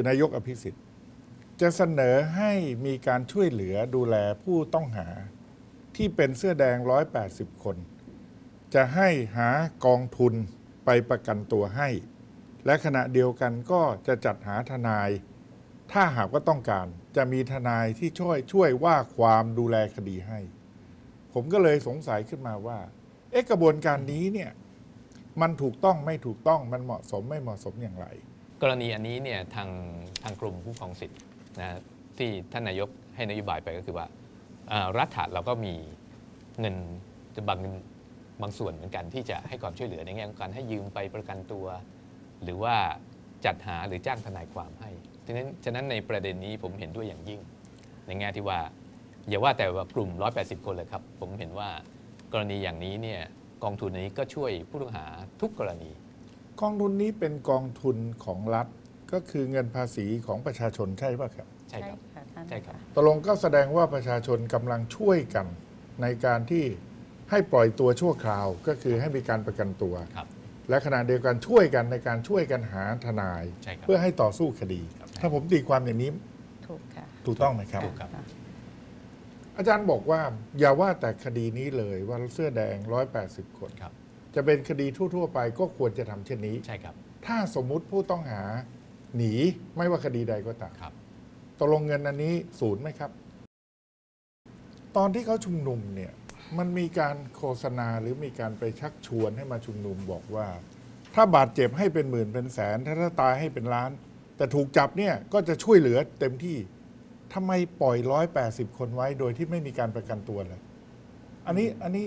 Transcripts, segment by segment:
คือนายกอภิสิทธิ์ จะเสนอให้มีการช่วยเหลือดูแลผู้ต้องหาที่เป็นเสื้อแดง 180 คน จะให้หากองทุนไปประกันตัวให้ และขณะเดียวกันก็จะจัดหาทนาย ถ้าหากว่าต้องการจะมีทนายที่ช่วยช่วยว่าความดูแลคดีให้ ผมก็เลยสงสัยขึ้นมาว่า เอ๊ะกระบวนการนี้เนี่ย มันถูกต้องไม่ถูกต้องมันเหมาะสมไม่เหมาะสมอย่างไร กรณีอันนี้เนี่ยทางทางกลุ่มผู้ครองสิทธิ์นะที่ท่านนายกให้นโยบายไปก็คือว่ารัฐเราก็มีเงินจะบางบางส่วนเหมือนกันที่จะให้ความช่วยเหลือในแง่ของการให้ยืมไปประกันตัว หรือว่าจัดหาหรือจ้างทนายความให้ฉะนั้นฉะนั้นในประเด็นนี้ผมเห็นด้วยอย่างยิ่ง ในแง่ที่ว่าอย่าว่าแต่ว่ากลุ่ม 180 คนเลยครับ ผมเห็นว่ากรณีอย่างนี้เนี่ยกองทุนนี้ก็ช่วยผู้ต้องหาทุกกรณี กองทุนนี้เป็นกองทุนของรัฐก็คือเงินภาษีของประชาชนใช่ป่ะครับใช่ครับค่ะท่านใช่ครับ ตกลงก็แสดงว่าประชาชนกำลังช่วยกัน ในการที่ให้ปล่อยตัวชั่วคราว ก็คือให้มีการประกันตัว ครับ และขณะเดียวกันช่วยกันในการช่วยกันหาทนาย ใช่ครับ เพื่อให้ต่อสู้คดี ครับ ถ้าผมตีความอย่างนี้ถูกค่ะ ถูกต้องไหมครับ ถูกครับ อาจารย์บอกว่าอย่าว่าแต่คดีนี้เลยว่าเสื้อแดง 180 คน ครับ จะเป็นคดีทั่ว ๆ ไปก็ควรจะทำเช่นนี้ ใช่ครับถ้าสมมุติผู้ต้องหาหนีไม่ว่าคดีใดก็ตามครับ ตกลงเงินอันนี้ศูนย์ไหมครับ ตอนที่เขาชุมนุมเนี่ยมันมีการโฆษณาหรือมีการไปชักชวนให้มาชุมนุมบอกว่า ถ้าบาดเจ็บให้เป็นหมื่นเป็นแสน ถ้าถ้าตายให้เป็นล้าน แต่ถูกจับเนี่ยก็จะช่วยเหลือเต็มที่ทำไมปล่อยร้อยแปดสิบคนไว้โดยที่ไม่มีการประกันตัวเลยอันนี้อันนี้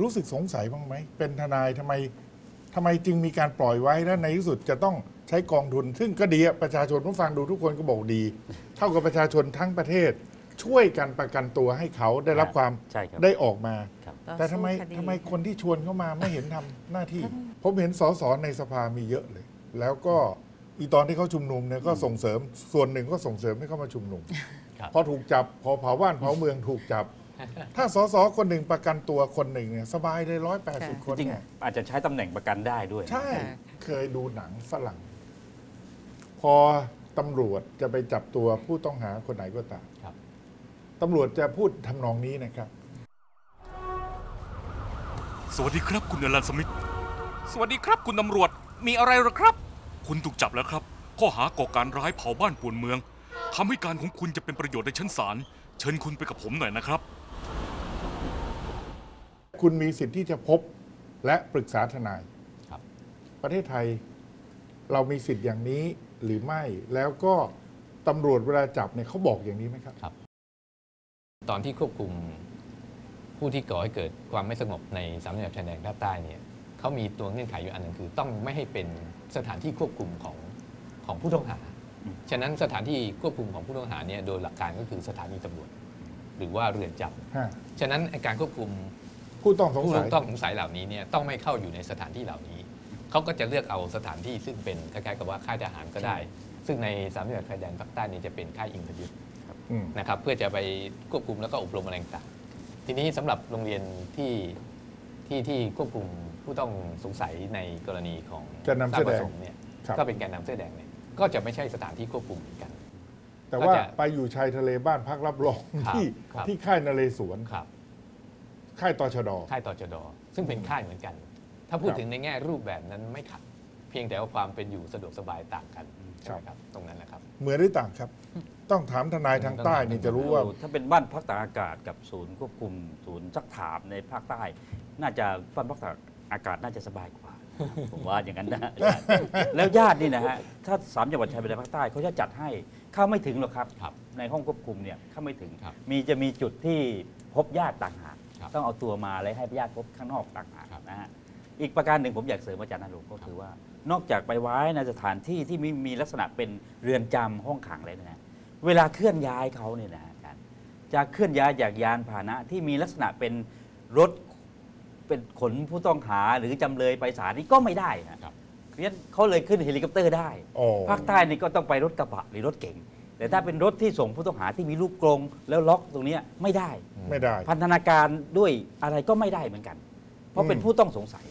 รู้สึกสงสัยบ้างไหม เป็นทนายทำไมทำไมจึงมีการปล่อยไว้และในที่สุดจะต้องใช้กองทุน ซึ่งก็ดีอะประชาชนผู้ฟังดูทุกคนก็บอกดี เท่ากับประชาชนทั้งประเทศ ช่วยกันประกันตัวให้เขาได้รับความใช่ครับ ได้ออกมา ครับ ต่อแต่ทำไมสู้คดี ทำไมคนที่ชวนเข้ามาไม่เห็นทำหน้าที่ ผมเห็นสสในสภามีเยอะเลย แล้วก็อีตอนที่เขาชุมนุมเนี่ยก็ส่งเสริมส่วนหนึ่งก็ส่งเสริมให้เขามาชุมนุม ครับ พอถูกจับพอเผาบ้านเผาเมืองถูกจับ ถ้าสสคนหนึ่งประกันตัวคนหนึ่งเนี่ยสบายเลยร้อยแปดสิบคนจริงเนี่ยๆอาจจะใช้ตำแหน่งประกันได้ด้วย ใช่ค่ะเคยดูหนังฝรั่ง พอตำรวจจะไปจับตัวผู้ต้องหาคนไหนก็ตามครับ ตำรวจจะพูดทำนองนี้นะครับ สวัสดีครับคุณอลันสมิธ สวัสดีครับคุณตำรวจ มีอะไรหรอครับ คุณถูกจับแล้วครับ ข้อหาก่อการร้ายเผาบ้านป่วนเมือง ทำให้การของคุณจะเป็นประโยชน์ในชั้นศาล เชิญคุณไปกับผมหน่อยนะครับ คุณมีสิทธิ์ที่จะพบและปรึกษาทนายครับ ประเทศไทยเรามีสิทธิ์อย่างนี้หรือไม่ แล้วก็ตำรวจเวลาจับเนี่ยเขาบอกอย่างนี้ไหมครับตอนที่ควบคุมผู้ที่ก่อให้เกิดความไม่สงบในสามจังหวัดชายแดนภาคใต้เนี่ยเขามีตัวเงื่อนไขอยู่อันหนึงคือ ต้องไม่ให้เป็นสถานที่ควบคุมของของผู้ต้องหาอืมฉะนั้นสถานที่ควบคุมของผู้ต้องหาเนี่ยโดยหลักการก็คือสถานีตำรวจ หรือว่าเรือนจำ ฮะ ฉะนั้นไอ้การควบคุม ผู้ต้องสงผู้สัย ต้องสงสัยเหล่านี้เนี่ยต้องไม่เข้าอยู่ในสถานที่เหล่านี้ เขาก็จะเลือกเอาสถานที่ซึ่งเป็นคล้ายๆกับว่าค่ายทหารก็ได้ ซึ่งในสามจังหวัดชายแดนภาคใต้นี่จะเป็นค่ายอิงคยุทธอืม นะครับเพื่อจะไปควบคุมแล้วก็อบรมอะไรต่างๆทีนี้สำหรับโรงเรียนที่ที่ที่ควบคุมผู้ต้องสงสัยในกรณีของแกนนำเสื้อแดงราชประสค์เนี่ยครับก็เป็นแกนนำเสื้อแดงเนี่ยก็จะไม่ใช่สถานที่ควบคุมเหมือนกัน แต่ว่าก็จะไปอยู่ชายทะเลบ้านพักรับรองครับที่ครับ ที่ค่ายนเรศวร ครับ ค่ายตชด ค่ายต่อจดซึ่งเป็นค่ายเหมือนกัน ถ้าพูดครับถึงในแง่รูปแบบนั้นไม่ขัด เพียงแต่ว่าความเป็นอยู่สะดวกสบายต่างกันใช่ไหมครับครับตรงนั้นนะครับ เหมือนหรือต่างครับ ต้องถามทนายทางใต้นี่จะรู้ว่า ถ้าเป็นบ้านพักตากอากาศกับศูนย์ควบคุมศูนย์ซักถามในภาคใต้ น่าจะบ้านพักตากอากาศน่าจะสบายกว่า ผมว่าอย่างนั้นนะ แล้วญาตินี่นะฮะถ้าสามจังหวัดชายแดนภาคใต้เขาจะจัดให้เข้าไม่ถึงหรอกครับ ครับในห้องควบคุมเนี่ยเข้าไม่ถึง ครับ มีจะมีจุดที่พบญาติต่างหากครับ ต้องเอาตัวมาแล้วให้ญาติพบข้างนอกต่างหากครับนะฮะอีกประการหนึ่งผมอยากเสริมอาจารย์นรงค์ก็คือว่านอกจากไปไว้ในสถานที่ที่มีมีลักษณะเป็นเรือนจำห้องขังเลยนะเวลาเคลื่อนย้ายเขาเนี่ยนะอาจารย์จะเคลื่อนย้ายจากยานพาหนะที่มีลักษณะเป็นรถเป็นขนผู้ต้องหาหรือจำเลยไปศาลนี่ก็ไม่ได้นะครับเพราะฉะนั้นเขาเลยขึ้นเฮลิคอปเตอร์ได้อ๋อภาคใต้นี่ก็ต้องไปรถกระบะหรือรถเก๋งแต่ถ้าเป็นรถที่ส่งผู้ต้องหาที่มีลูกกรงแล้วล็อกตรงเนี้ยไม่ได้ ไม่ได้ พันธนาการด้วยอะไรก็ไม่ได้เหมือนกัน เพราะเป็นอืมผู้ต้องสงสัย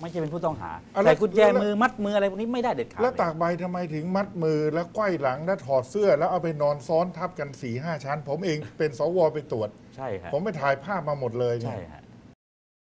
ไม่ใช่เป็นผู้ต้องหาอะแล้วใส่กุญแจแล้ว มือมัดมืออะไรพวกนี้ไม่ได้เด็ดขาดแล้วเลยตากใบทำไมถึงมัดมือแล้วไขว้หลังแล้วถอดเสื้อ แล้วเอาไปนอนซ้อนทับกัน4ี่ห้าชั้น ผมเองเป็นสวไปตรวจ ใช่ฮะผมไปถ่ายภาพมาหมดเลยเนี่ใช่ยฮะ